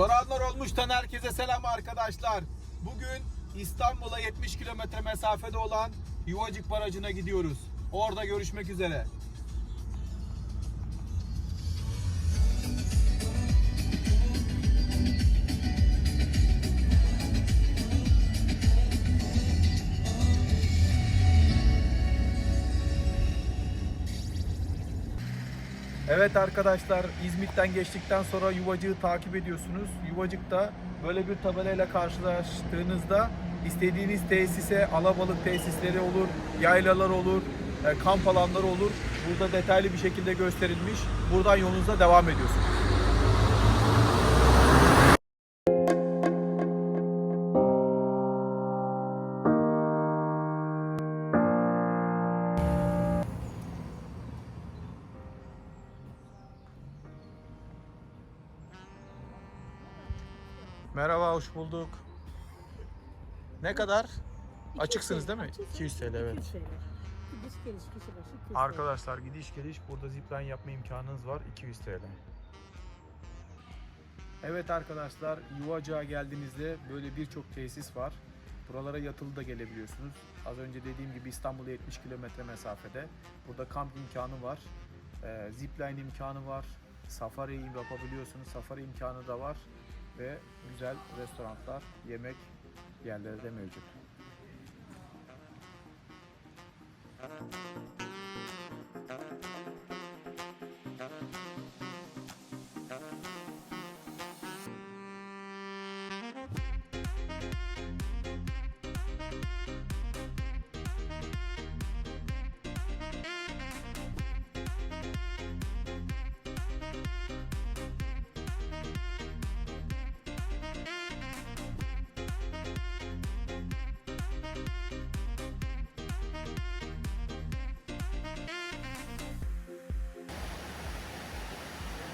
Soranlar olmuştan herkese selam arkadaşlar. Bugün İstanbul'a 70 kilometre mesafede olan Yuvacık Barajı'na gidiyoruz. Orada görüşmek üzere. Evet arkadaşlar İzmit'ten geçtikten sonra Yuvacık'ı takip ediyorsunuz. Yuvacık'ta böyle bir tabelayla karşılaştığınızda istediğiniz tesise alabalık tesisleri olur, yaylalar olur, e, kamp alanları olur. Burada detaylı bir şekilde gösterilmiş. Buradan yolunuza devam ediyorsunuz. Merhaba, hoş bulduk. Ne kadar? Açıksınız değil mi? 200 TL evet. 200 TL. Gidiş geliş kişi başı 200 TL. Arkadaşlar gidiş geliş burada zipline yapma imkanınız var 200 TL. Evet arkadaşlar Yuvacık'a geldiğinizde böyle birçok tesis var. Buralara yatılı da gelebiliyorsunuz. Az önce dediğim gibi İstanbul'a 70 kilometre mesafede. Burada kamp imkanı var. Ee, zipline imkanı var. Safari yapabiliyorsunuz. Safari imkanı da var. Ve güzel restoranlar, yemek yerleri de mevcut.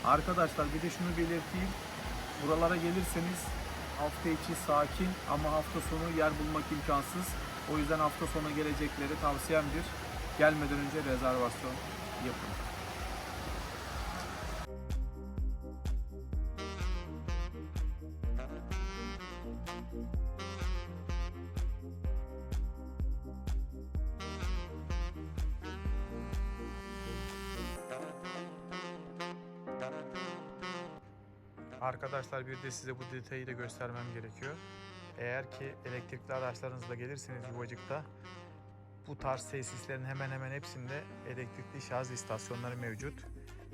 Arkadaşlar bir de şunu belirteyim. Buralara gelirseniz hafta içi sakin ama hafta sonu yer bulmak imkansız. O yüzden hafta sonu gelecekleri tavsiyemdir. Gelmeden önce rezervasyon yapın. Arkadaşlar bir de size bu detayı da göstermem gerekiyor. Eğer ki elektrikli araçlarınızla gelirseniz Yuvacık'ta bu tarz tesislerin hemen hemen hepsinde elektrikli şarj istasyonları mevcut.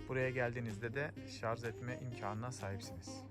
Buraya geldiğinizde de şarj etme imkanına sahipsiniz.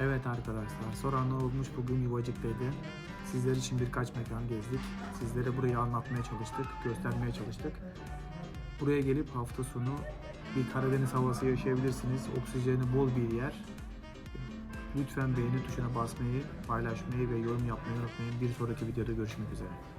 Evet arkadaşlar, soranlar olmuş bugün Yuvacık'taydı. Sizler için birkaç mekan gezdik. Sizlere burayı anlatmaya çalıştık, göstermeye çalıştık. Buraya gelip hafta sonu bir Karadeniz havası yaşayabilirsiniz. Oksijeni bol bir yer. Lütfen beğeni tuşuna basmayı, paylaşmayı ve yorum yapmayı unutmayın. Bir sonraki videoda görüşmek üzere.